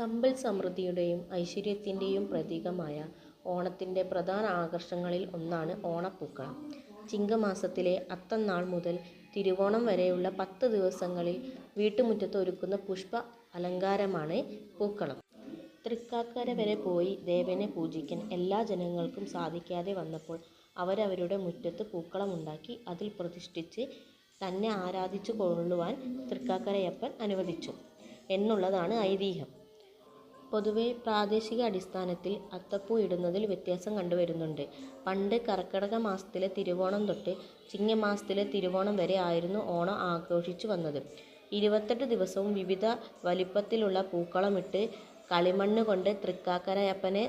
സമ്പൽ സമൃദ്ധിയുടെയും ഐശ്വര്യത്തിന്റെയും പ്രതീകമായ ഓണത്തിന്റെ പ്രധാന ആകർഷണങ്ങളിൽ ഒന്നാണ് ഓണപ്പൂക്കളം. ചിങ്ങമാസത്തിലെ അത്തം മുതൽ തിരുവോണം വരെയുള്ള പത്ത് ദിവസങ്ങളിൽ വീട്ടുമുറ്റത്ത് ഒരുക്കുന്ന പുഷ്പ അലങ്കാരമാണ് പൂക്കളം. തൃക്കാക്കര വരെ പോയി ദേവനെ പൂജിക്കാൻ എല്ലാ ജനങ്ങൾക്കും സാധിക്കാതെ വന്നപ്പോൾ അവരവരുടെ മുറ്റത്ത് പൂക്കളമുണ്ടാക്കി അതിൽ പ്രതിഷ്ഠിച്ച് തന്നെ ആരാധിച്ചു കൊള്ളുവാൻ തൃക്കാക്കരയപ്പൻ അനുവദിച്ചു എന്നുള്ളതാണ് ഐതിഹ്യം. പൊതുവെ പ്രാദേശിക അടിസ്ഥാനത്തിൽ അത്തപ്പൂ ഇടുന്നതിൽ വ്യത്യാസം കണ്ടുവരുന്നുണ്ട്. പണ്ട് കർക്കിടക മാസത്തിലെ തിരുവോണം തൊട്ട് ചിങ്ങമാസത്തിലെ തിരുവോണം വരെ ആയിരുന്നു ഓണം ആഘോഷിച്ചു വന്നത്. ഇരുപത്തെട്ട് ദിവസവും വിവിധ വലിപ്പത്തിലുള്ള പൂക്കളമിട്ട് കളിമണ്ണ് കൊണ്ട് തൃക്കാക്കരയപ്പനെ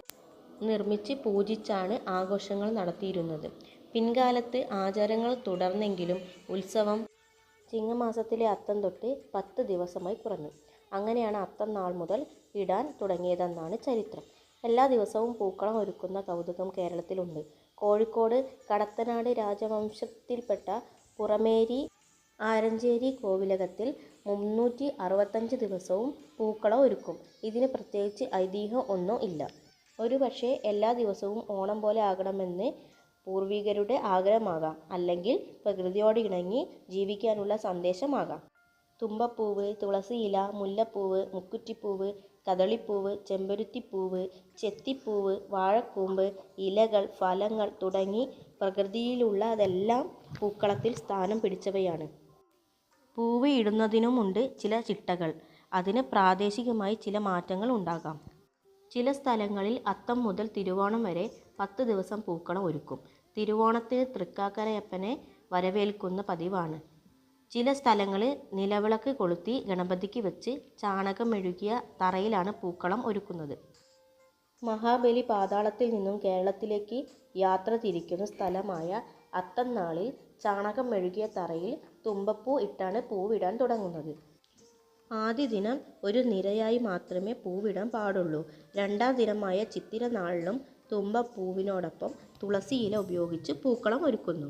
നിർമ്മിച്ച് പൂജിച്ചാണ് ആഘോഷങ്ങൾ നടത്തിയിരുന്നത്. പിൻകാലത്ത് ആചാരങ്ങൾ തുടർന്നെങ്കിലും ഉത്സവം ചിങ്ങമാസത്തിലെ അത്തം തൊട്ട് പത്ത് ദിവസമായി കുറഞ്ഞു. അങ്ങനെയാണ് അത്തം നാൾ മുതൽ ഇടാൻ തുടങ്ങിയതെന്നാണ് ചരിത്രം. എല്ലാ ദിവസവും പൂക്കളം ഒരുക്കുന്ന കൗതുകം കേരളത്തിലുണ്ട്. കോഴിക്കോട് കടത്തനാട് രാജവംശത്തിൽപ്പെട്ട പുറമേരി ആരഞ്ചേരി കോവിലകത്തിൽ മുന്നൂറ്റി അറുപത്തഞ്ച് ദിവസവും പൂക്കളം ഒരുക്കും. ഇതിന് പ്രത്യേകിച്ച് ഐതിഹ്യം ഒന്നും ഇല്ല. ഒരുപക്ഷേ എല്ലാ ദിവസവും ഓണം പോലെ ആകണമെന്ന് പൂർവികരുടെ ആഗ്രഹമാകാം. അല്ലെങ്കിൽ പ്രകൃതിയോട് ഇണങ്ങി ജീവിക്കാനുള്ള സന്ദേശമാകാം. തുമ്പപ്പൂവ്, തുളസിയില, മുല്ലപ്പൂവ്, മുക്കുറ്റിപ്പൂവ്, കദളിപ്പൂവ്, ചെമ്പരുത്തിപ്പൂവ് ചെത്തിപ്പൂവ്, വാഴക്കൂമ്പ്, ഇലകൾ, ഫലങ്ങൾ തുടങ്ങി പ്രകൃതിയിലുള്ളതെല്ലാം പൂക്കളത്തിൽ സ്ഥാനം പിടിച്ചവയാണ്. പൂവ് ഇടുന്നതിനുമുണ്ട് ചില ചിട്ടകൾ. അതിന് പ്രാദേശികമായി ചില മാറ്റങ്ങൾ ഉണ്ടാകാം. ചില സ്ഥലങ്ങളിൽ അത്തം മുതൽ തിരുവോണം വരെ പത്ത് ദിവസം പൂക്കളം ഒരുക്കും. തിരുവോണത്തിന് തൃക്കാക്കരയപ്പനെ വരവേൽക്കുന്ന പതിവാണ്. ചില സ്ഥലങ്ങളിൽ നിലവിളക്ക് കൊളുത്തി ഗണപതിക്ക് വെച്ച് ചാണകം മെഴുകിയ തറയിലാണ് പൂക്കളം ഒരുക്കുന്നത്. മഹാബലി പാതാളത്തിൽ നിന്നും കേരളത്തിലേക്ക് യാത്ര തിരിക്കുന്ന സ്ഥലമായ അത്തന്നാളിൽ ചാണകം മെഴുകിയ തറയിൽ തുമ്പപ്പൂ ഇട്ടാണ് പൂവിടാൻ തുടങ്ങുന്നത്. ആദ്യ ദിനം ഒരു നിരയായി മാത്രമേ പൂവിടാൻ പാടുള്ളൂ. രണ്ടാം ദിനമായ ചിത്തിര നാളിലും തുമ്പപ്പൂവിനോടൊപ്പം തുളസിയില ഉപയോഗിച്ച് പൂക്കളം ഒരുക്കുന്നു.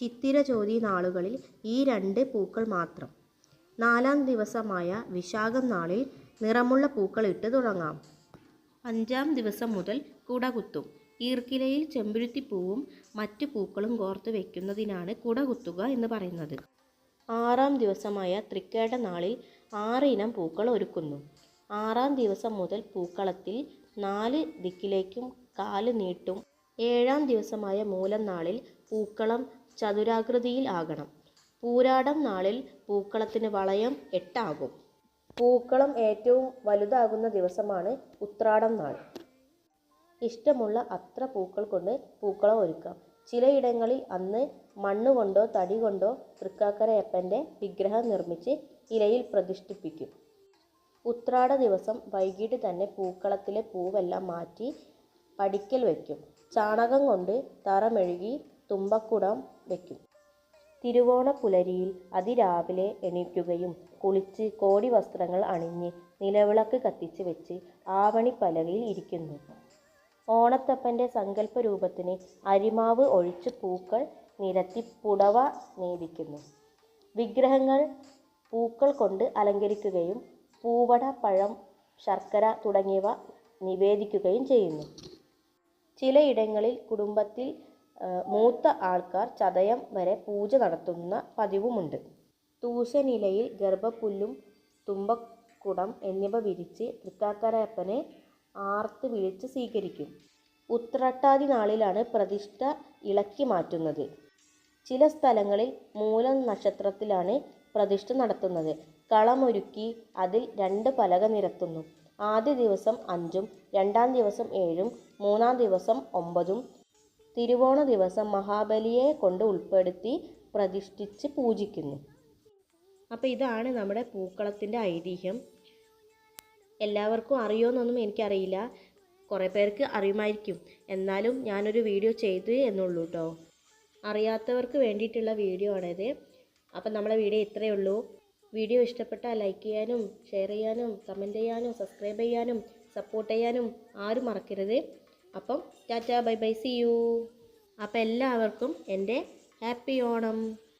ചിത്തിര ചോതി നാളുകളിൽ ഈ രണ്ട് പൂക്കൾ മാത്രം. നാലാം ദിവസമായ വിശാഖം നാളിൽ നിറമുള്ള പൂക്കൾ ഇട്ട് തുടങ്ങാം. അഞ്ചാം ദിവസം മുതൽ കുടകുത്തും. ഈർക്കിലയിൽ ചെമ്പുരുത്തിപ്പൂവും മറ്റു പൂക്കളും കോർത്ത് വയ്ക്കുന്നതിനാണ് കുടകുത്തുക എന്ന് പറയുന്നത്. ആറാം ദിവസമായ തൃക്കേട നാളിൽ ആറ് ഇനം പൂക്കൾ ഒരുക്കുന്നു. ആറാം ദിവസം മുതൽ പൂക്കളത്തിൽ നാല് ദിക്കിലേക്കും കാൽ നീട്ടും. ഏഴാം ദിവസമായ മൂലം നാളിൽ പൂക്കളം ചതുരാകൃതിയിൽ ആകണം. പൂരാടം നാളിൽ പൂക്കളത്തിന് വളയം എട്ടാകും പൂക്കളം ഏറ്റവും വലുതാകുന്ന ദിവസമാണ് ഉത്രാടം നാൾ. ഇഷ്ടമുള്ള അത്ര പൂക്കൾ കൊണ്ട് പൂക്കളം ഒരുക്കാം. ചിലയിടങ്ങളിൽ അന്ന് മണ്ണ് കൊണ്ടോ തടി കൊണ്ടോ തൃക്കാക്കരയപ്പന്റെ വിഗ്രഹം നിർമ്മിച്ച് ഇലയിൽ പ്രതിഷ്ഠിപ്പിക്കും. ഉത്രാട ദിവസം വൈകിട്ട് തന്നെ പൂക്കളത്തിലെ പൂവെല്ലാം മാറ്റി പടിക്കൽ വയ്ക്കും. ചാണകം കൊണ്ട് തറ മെഴുകി തുമ്പക്കുടം വയ്ക്കും. തിരുവോണപ്പുലരിയിൽ അതിരാവിലെ എണീക്കുകയും കുളിച്ച് കോടി വസ്ത്രങ്ങൾ അണിഞ്ഞ് നിലവിളക്ക് കത്തിച്ച് വെച്ച് ആവണിപ്പലകയിൽ ഇരിക്കുന്നു. ഓണത്തപ്പന്റെ സങ്കല്പ രൂപത്തിന് അരിമാവ് ഒഴിച്ച് പൂക്കൾ നിരത്തി പുടവ നെയ്തിരിക്കുന്നു. വിഗ്രഹങ്ങൾ പൂക്കൾ കൊണ്ട് അലങ്കരിക്കുകയും പൂവട, പഴം, ശർക്കര തുടങ്ങിയവ നിവേദിക്കുകയും ചെയ്യുന്നു. ചിലയിടങ്ങളിൽ കുടുംബത്തിൽ മൂത്ത ആൾക്കാർ ചതയം വരെ പൂജ നടത്തുന്ന പതിവുമുണ്ട്. തൂശനിലയിൽ ഗർഭപുല്ലും തുമ്പക്കുടം എന്നിവ വിരിച്ച് തൃക്കാക്കരയപ്പനെ ആർത്ത് വിളിച്ച് സ്വീകരിക്കും. ഉത്രട്ടാതി നാളിലാണ് പ്രതിഷ്ഠ ഇളക്കി മാറ്റുന്നത്. ചില സ്ഥലങ്ങളിൽ മൂലം നക്ഷത്രത്തിലാണ് പ്രതിഷ്ഠ നടത്തുന്നത്. കളമൊരുക്കി അതിൽ രണ്ട് പലക നിരത്തുന്നു. ആദ്യ ദിവസം അഞ്ചും രണ്ടാം ദിവസം ഏഴും മൂന്നാം ദിവസം ഒമ്പതും തിരുവോണ ദിവസം മഹാബലിയെ കൊണ്ട് ഉൾപ്പെടുത്തി പ്രതിഷ്ഠിച്ച് പൂജിക്കുന്നു. അപ്പോൾ ഇതാണ് നമ്മുടെ പൂക്കളത്തിന്റെ ഐതിഹ്യം. എല്ലാവർക്കും അറിയുമെന്നൊന്നും എനിക്കറിയില്ല. കുറേ പേർക്ക് അറിയുമായിരിക്കും. എന്നാലും ഞാനൊരു വീഡിയോ ചെയ്തു എന്നുള്ളൂ കേട്ടോ അറിയാത്തവർക്ക് വേണ്ടിയിട്ടുള്ള വീഡിയോ ആണിത്. അപ്പം നമ്മളെ വീഡിയോ ഇത്രയേ ഉള്ളൂ. വീഡിയോ ഇഷ്ടപ്പെട്ടാൽ ലൈക്ക് ചെയ്യാനും ഷെയർ ചെയ്യാനും കമന്റ് ചെയ്യാനും സബ്സ്ക്രൈബ് ചെയ്യാനും സപ്പോർട്ട് ചെയ്യാനും ആരും മറക്കരുത്. അപ്പം tata bye bye see you. അപ്പം എല്ലാവർക്കും എന്റെ ഹാപ്പി ഓണം.